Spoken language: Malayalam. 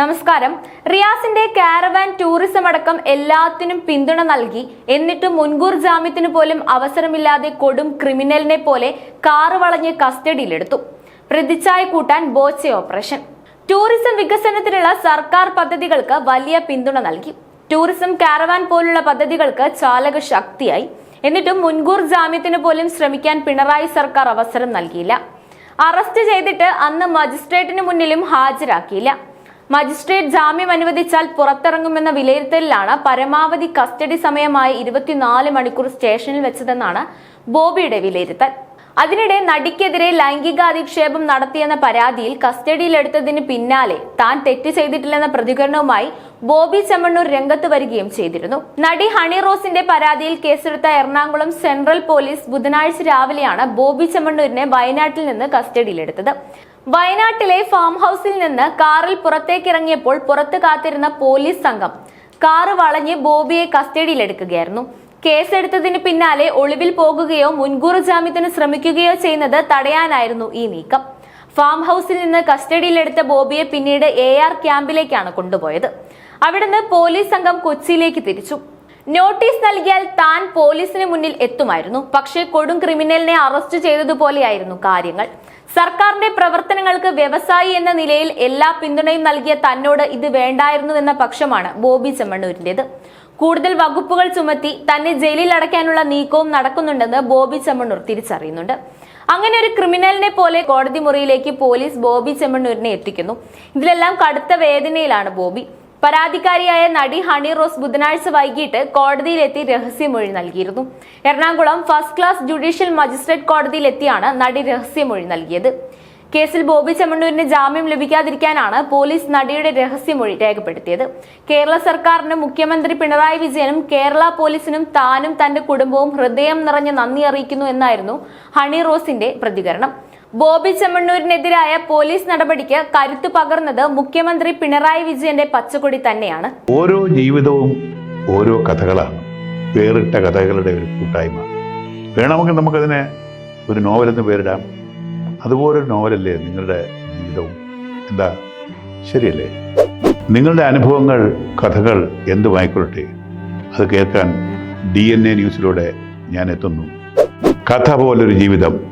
നമസ്കാരം. റിയാസിന്റെ കാരവാൻ ടൂറിസം അടക്കം എല്ലാത്തിനും പിന്തുണ നൽകി. എന്നിട്ടും മുൻകൂർ ജാമ്യത്തിന് പോലും അവസരമില്ലാതെ കൊടും ക്രിമിനലിനെ പോലെ കാറ് വളഞ്ഞ് കസ്റ്റഡിയിലെടുത്തു. പ്രതിച്ഛായ കൂട്ടാൻ ബോച്ചെ ഓപ്പറേഷൻ. ടൂറിസം വികസനത്തിനുള്ള സർക്കാർ പദ്ധതികൾക്ക് വലിയ പിന്തുണ നൽകി. ടൂറിസം കാരവാൻ പോലുള്ള പദ്ധതികൾക്ക് ചാലക ശക്തിയായി. എന്നിട്ടും മുൻകൂർ ജാമ്യത്തിന് പോലും ശ്രമിക്കാൻ പിണറായി സർക്കാർ അവസരം നൽകിയില്ല. അറസ്റ്റ് ചെയ്തിട്ട് അന്ന് മജിസ്ട്രേറ്റിന് മുന്നിലും ഹാജരാക്കിയില്ല. മജിസ്ട്രേറ്റ് ജാമ്യം അനുവദിച്ചാൽ പുറത്തിറങ്ങുമെന്ന വിലയിരുത്തലിലാണ് പരമാവധി കസ്റ്റഡി സമയമായ ഇരുപത്തിനാല് മണിക്കൂർ സ്റ്റേഷനിൽ വെച്ചതെന്നാണ് ബോബിയുടെ വിലയിരുത്തൽ. അതിനിടെ നടിക്കെതിരെ ലൈംഗികാധിക്ഷേപം നടത്തിയെന്ന പരാതിയിൽ കസ്റ്റഡിയിലെടുത്തതിന് പിന്നാലെ താൻ തെറ്റ് ചെയ്തിട്ടില്ലെന്ന പ്രതികരണവുമായി ബോബി ചെമ്മണ്ണൂർ രംഗത്ത് വരികയും ചെയ്തിരുന്നു. നടി ഹണി റോസിന്റെ പരാതിയിൽ കേസെടുത്ത എറണാകുളം സെൻട്രൽ പോലീസ് ബുധനാഴ്ച രാവിലെയാണ് ബോബി ചെമ്മണ്ണൂരിനെ വയനാട്ടിൽ നിന്ന് കസ്റ്റഡിയിലെടുത്തത്. വയനാട്ടിലെ ഫാം ഹൗസിൽ നിന്ന് കാറിൽ പുറത്തേക്കിറങ്ങിയപ്പോൾ പുറത്ത് കാത്തിരുന്ന പോലീസ് സംഘം കാറ് വളഞ്ഞ് ബോബിയെ കസ്റ്റഡിയിലെടുക്കുകയായിരുന്നു. കേസെടുത്തതിന് പിന്നാലെ ഒളിവിൽ പോകുകയോ മുൻകൂർ ജാമ്യത്തിന് ശ്രമിക്കുകയോ ചെയ്യുന്നത് തടയാനായിരുന്നു ഈ നീക്കം. ഫാം ഹൗസിൽ നിന്ന് കസ്റ്റഡിയിലെടുത്ത ബോബിയെ പിന്നീട് എ ആർ ക്യാമ്പിലേക്കാണ് കൊണ്ടുപോയത്. അവിടുന്ന് പോലീസ് സംഘം കൊച്ചിയിലേക്ക് തിരിച്ചു. നോട്ടീസ് നൽകിയാൽ താൻ പോലീസിന് മുന്നിൽ എത്തുമായിരുന്നു. പക്ഷേ കൊടും ക്രിമിനലിനെ അറസ്റ്റ് ചെയ്തതുപോലെയായിരുന്നു കാര്യങ്ങൾ. സർക്കാരിന്റെ പ്രവർത്തനങ്ങൾക്ക് വ്യവസായി എന്ന നിലയിൽ എല്ലാ പിന്തുണയും നൽകിയ തന്നോട് ഇത് വേണ്ടായിരുന്നു എന്ന പക്ഷമാണ് ബോബി ചെമ്മണ്ണൂരിന്റേത്. കൂടുതൽ വകുപ്പുകൾ ചുമത്തി തന്നെ ജയിലിൽ അടയ്ക്കാനുള്ള നീക്കവും നടക്കുന്നുണ്ടെന്ന് ബോബി ചെമ്മണ്ണൂർ തിരിച്ചറിയുന്നുണ്ട്. അങ്ങനെ ഒരു ക്രിമിനലിനെ പോലെ കോടതി മുറിയിലേക്ക് പോലീസ് ബോബി ചെമ്മണ്ണൂരിനെ എത്തിക്കുന്നു. ഇതിലെല്ലാം കടുത്ത വേദനയിലാണ് ബോബി. പരാതിക്കാരിയായ നടി ഹണി റോസ് ബുധനാഴ്ച വൈകിട്ട് കോടതിയിലെത്തി രഹസ്യമൊഴി നൽകിയിരുന്നു. Ernakulam first class judicial magistrate കോടതിയിലെത്തിയാണ് നടി രഹസ്യമൊഴി നൽകിയത്. കേസിൽ ബോബി ചെമ്മണ്ണൂരിന് ജാമ്യം ലഭിക്കാതിരിക്കാനാണ് പോലീസ് നടിയുടെ രഹസ്യമൊഴി രേഖപ്പെടുത്തിയത്. കേരള സർക്കാരിന് മുഖ്യമന്ത്രി പിണറായി വിജയനും കേരള പോലീസിനും താനും തന്റെ കുടുംബവും ഹൃദയം നിറഞ്ഞ് നന്ദി അറിയിക്കുന്നു എന്നായിരുന്നു ഹണി റോസിന്റെ പ്രതികരണം. ബോബി ചെമ്മണ്ണൂരിനെതിരായ പോലീസ് നടപടിക്ക് കരുത്തു പകർന്നത് മുഖ്യമന്ത്രി പിണറായി വിജയന്റെ പച്ചക്കൊടി തന്നെയാണ്. ഓരോ ജീവിതവും ഓരോ കഥകളാണ്. വേറിട്ട കഥകളുടെ ഒരു കൂട്ടായ്മ. വേണമെങ്കിൽ നമുക്കതിനെ ഒരു നോവലെന്ന് പേരിടാം. അതുപോലൊരു നോവലല്ലേ നിങ്ങളുടെ ജീവിതവും? എന്താ? ശരിയല്ലേ? നിങ്ങളുടെ അനുഭവങ്ങൾ കഥകൾ എന്തുമായിക്കൊള്ളട്ടെ? അത് കേൾക്കാൻ ഡി എൻ എ ന്യൂസിലൂടെ ഞാൻ എത്തുന്നു. കഥ പോലൊരു ജീവിതം